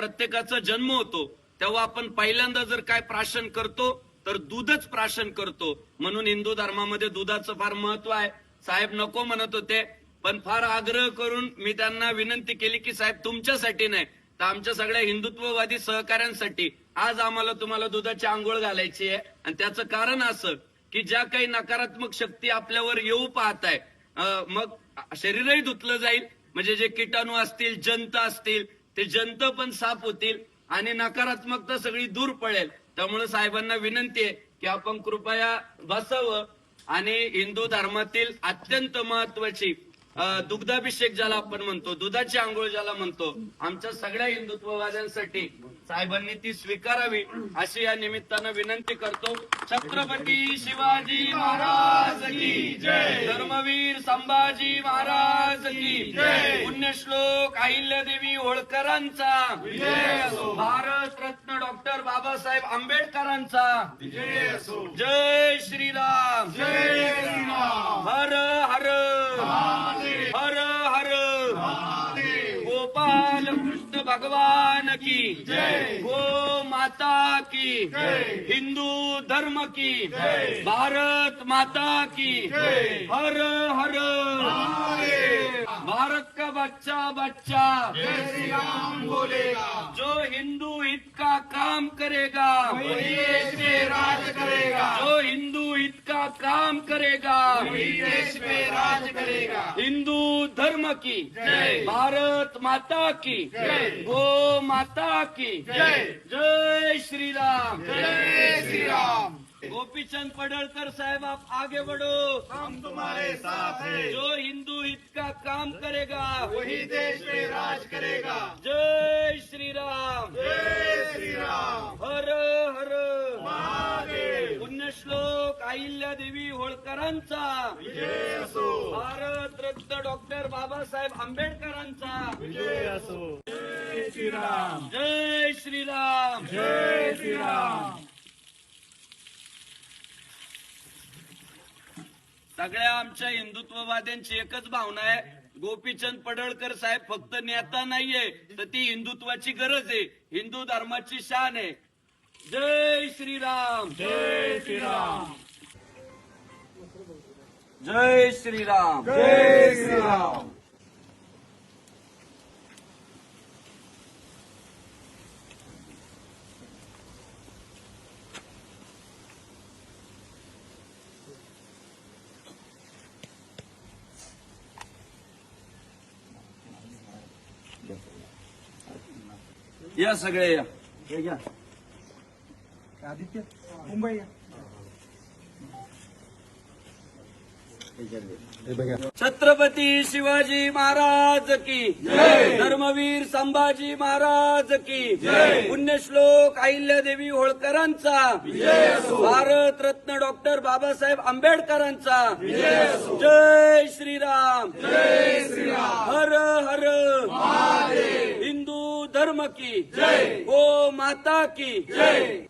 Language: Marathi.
प्रत्येकाचा जन्म होतो तेव्हा आपण पहिल्यांदा जर काय प्राशन करतो तर दूधच प्राशन करतो. म्हणून हिंदू धर्मामध्ये दुधाचं फार महत्त्व आहे. साहेब नको म्हणत होते पण फार आग्रह करून मी त्यांना विनंती केली की साहेब तुमच्यासाठी नाही तर आमच्या सगळ्या हिंदुत्ववादी सहकाऱ्यांसाठी आज आम्हाला तुम्हाला दुधाची आंघोळ घालायची आहे. आणि त्याचं कारण असं की ज्या काही नकारात्मक शक्ती आपल्यावर येऊ पाहत आहे मग शरीरही धुतलं जाईल. म्हणजे जे किटाणू असतील जंत असतील ते जंत पण साफ होतील आणि नकारात्मकता सगळी दूर पडेल. त्यामुळे साहेबांना विनंती आहे की आपण कृपया बसावं आणि हिंदू धर्मातील अत्यंत महत्वाची दुग्धाभिषेक ज्याला आपण म्हणतो दुधाची आंघोळ ज्याला म्हणतो आमच्या सगळ्या हिंदुत्ववाद्यांसाठी साहेबांनी ती स्वीकारावी अशी या निमित्तानं विनंती करतो. छत्रपती शिवाजी महाराज की जय. धर्मवीर संभाजी महाराज की जय. पुण्यश्लोक अहिल्यादेवी होळकरांचा. भारत रत्न डॉक्टर बाबासाहेब आंबेडकरांचा. जय श्रीराम. जय श्रीराम हर हर. हर हर. गोपाल कृष्ण भगवान. की। गो माता की। हिंदू धर्म की। भारत माता की। हर हर। भारत का बच्चा बच्चा। बोलेगा जो हिंदू हित का काम करेगा देश राज करेगा। हित का काम करेगा। वही देश में राज करेगा। हिंदू धर्म की जय। भारत माता की जय। गो माता की जय। जय श्री राम जय श्री राम गोपीचंद पडळकर साहेब आप आगे बढ़ो। हम तुम्हारे साथ हैं। जो हिंदू हित का काम करेगा वही देश में राज करेगा। जय श्री राम जय श्री राम देवी होळकरांचा. विजय असो. भारत रत्न डॉक्टर बाबासाहेब आंबेडकरांचा. विजय असो. जय श्रीराम. जय श्रीराम. जय श्रीराम. सगळ्या आमच्या हिंदुत्ववाद्यांची एकच भावना आहे. गोपीचंद पडळकर साहेब फक्त नेता नाहीये तर ती हिंदुत्वाची गरज आहे. हिंदू धर्माची शान आहे. जय श्रीराम. जय श्रीराम. जय श्रीराम. जय श्रीराम. या सगळे या. आदित्य मुंबई छत्रपती शिवाजी महाराज की धर्मवीर संभाजी महाराज की पुण्यश्लोक अहिल्यादेवी होळकरांचा भारत रत्न डॉक्टर बाबासाहेब आंबेडकरांचा जय श्रीराम. जय श्रीराम. हर हर हिंदू धर्म की जय. गो माता की जय.